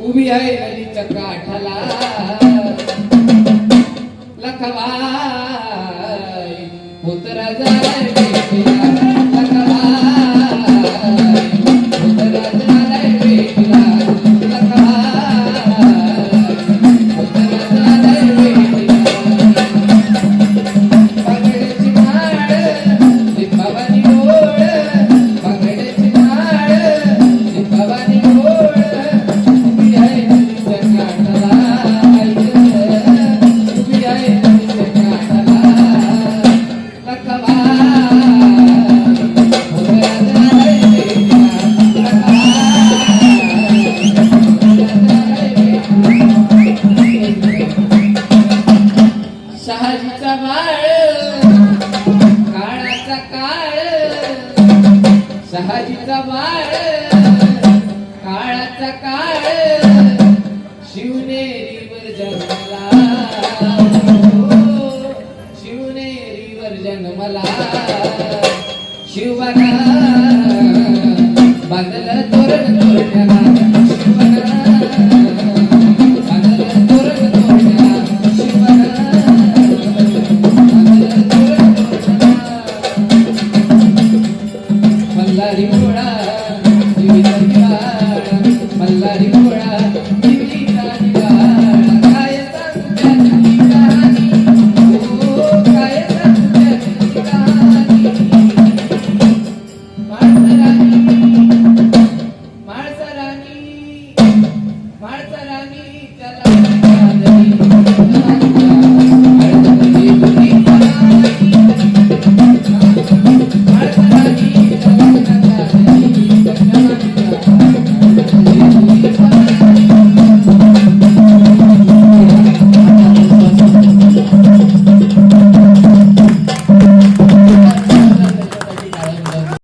उभी आहे नदीच्या काठाला लखवा होत राजा काळाचा बाळ काळाचा काळ शहाजीचा बाळ काळाचा काळ शिवनेरीवर जन्मला. हो, शिवनेरीवर जन्मला. शिवना भारताला मी